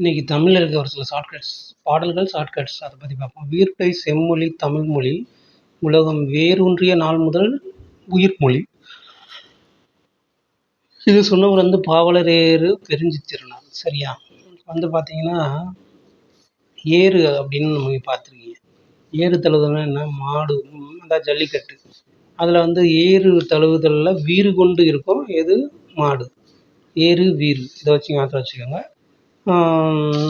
இன்றைக்கி தமிழில் இருக்க ஒரு சில ஷார்ட்கட்ஸ் பாடல்கள் ஷார்ட்கட்ஸ் அதை பற்றி பார்ப்போம். உயிர்ப்பை செம்மொழி தமிழ்மொழி உலகம் வேரூன்றிய நாள் முதல் உயிர்மொழி இது சொன்னவர் வந்து பாவலரேறு பெருஞ்சித்திரனார் சரியா? வந்து பார்த்தீங்கன்னா ஏறு அப்படின்னு நம்ம பார்த்துருக்கீங்க. ஏறு தழுவுதல்னா என்ன? மாடு அதான் ஜல்லிக்கட்டு. அதில் வந்து ஏறு தழுவுதலில் வீறு கொண்டு இருக்கும். எது? மாடு. ஏறு வீறு. இதை வச்சு மாற்ற வச்சுக்கோங்க.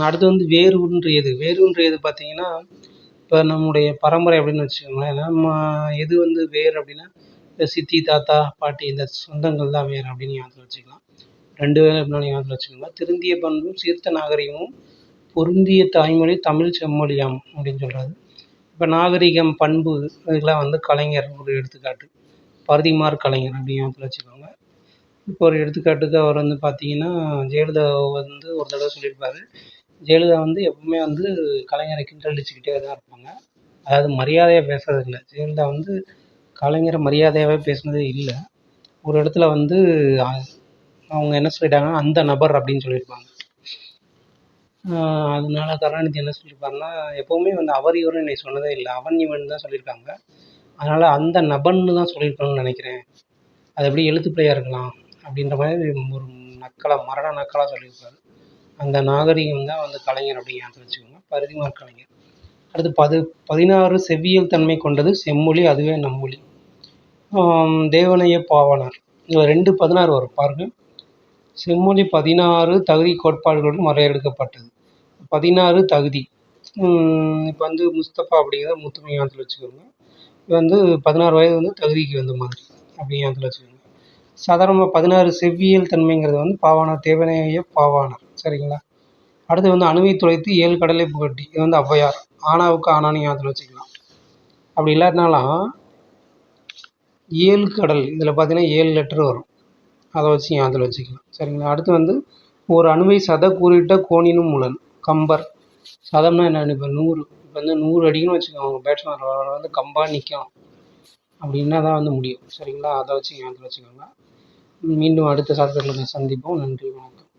அடுத்து வந்து வேர் ஊன்றியது வேர் ஊன்றியது பார்த்தீங்கன்னா இப்போ நம்முடைய பரம்பரை அப்படின்னு வச்சுக்கோங்களேன் நம்ம எது வந்து வேர் அப்படின்னா இந்த சித்தி தாத்தா பாட்டி இந்த சொந்தங்கள் தான் வேர் அப்படின்னு ஞாபகத்தில் வச்சுக்கலாம். ரெண்டு வேலை எப்படினாலும் ஞாபகத்தில் வச்சுக்கோங்க. திருந்திய பண்பும் சீர்த்த நாகரிகமும் பொருந்திய தாய்மொழி தமிழ் செம்மொழியாம் அப்படின்னு சொல்கிறாரு இப்போ நாகரிகம் பண்பு இதுக்கெலாம் வந்து கலைஞர் ஒரு எடுத்துக்காட்டு. பரதிமார் கலைஞர் அப்படின்னு ஞாபகத்தில் வச்சுக்கோங்க. இப்போ ஒரு எடுத்துக்காட்டுக்கு அவர் வந்து பார்த்தீங்கன்னா ஜெயலலிதா வந்து ஒரு தடவை சொல்லியிருப்பாரு. ஜெயலலிதா வந்து எப்பவுமே வந்து கலைஞரை கிண்டல் அடிச்சுக்கிட்டே தான் இருப்பாங்க. அதாவது மரியாதையாக பேசுறது இல்லை ஜெயலலிதா வந்து கலைஞரை மரியாதையாகவே பேசினதே இல்லை. ஒரு இடத்துல வந்து அவங்க என்ன சொல்லிட்டாங்கன்னா அந்த நபர் அப்படின்னு சொல்லியிருப்பாங்க. அதனால கருணாநிதி என்ன சொல்லியிருப்பாருன்னா எப்போவுமே வந்து அவர் இவர்னு என்னை சொன்னதே இல்லை. அவன் இவன் தான் சொல்லியிருக்காங்க. அதனால் அந்த நபன்னு தான் சொல்லியிருப்பாங்கன்னு நினைக்கிறேன். அது எப்படி எழுத்துப்பிழையாக இருக்கலாம்? அப்படின்ற மாதிரி ஒரு நக்கலாக மரண நக்கலாக சொல்லியிருப்பாரு. அந்த நாகரிகம் தான் வந்து கலைஞர் அப்படின்னு ஞாபகம் வச்சுக்கோங்க. பருதிமார் கலைஞர். அடுத்து பது பதினாறு செவ்வியல் தன்மை கொண்டது செம்மொழி அதுவே நம்மொழி. தேவனைய பாவனார். இதில் ரெண்டு பதினாறு வரும். பாருங்க. செம்மொழி பதினாறு தகுதி கோட்பாடுகளுடன் வரையறுக்கப்பட்டது. பதினாறு தகுதி. இப்போ வந்து முஸ்தபா அப்படிங்கிறத முத்துமை வச்சுக்கோங்க. இது வந்து பதினாறு வயது வந்து தகுதிக்கு வந்த மாதிரி. அப்படி வச்சுக்கோங்க. சாதாரணமாக பதினாறு செவ்வியல் தன்மைங்கிறது வந்து பாவாணர் தேவநேய பாவாணர். சரிங்களா? அடுத்து வந்து அணுவை துளைத்து ஏழு கடலை புகட்டி. இது வந்து ஔவையார். ஆனாவுக்கு ஆனான்னு ஞாபகத்தில் வச்சுக்கலாம். அப்படி இல்லாட்டினாலும் ஏழு கடல் இதில் பார்த்தீங்கன்னா ஏழு லெட்டர் வரும். அதை வச்சு ஞாபகத்தில் வச்சுக்கலாம். சரிங்களா? அடுத்து வந்து ஒரு அணுவை சத கூறிட்ட கோணினும் முலன் கம்பர். சதம்னா என்ன இப்போ நூறு இப்போ வந்து நூறு அடிக்குன்னு வச்சுக்கோங்க. பேட்ஸ்மேன் வந்து கம்பாக நிற்கும் அப்படின்னா தான் வந்து முடியும். சரிங்களா? அதை வச்சு ஞாபகத்தில் வச்சுக்கோங்க. மீண்டும் அடுத்த சாப்டரில் சந்திப்போம். நன்றி வணக்கம்.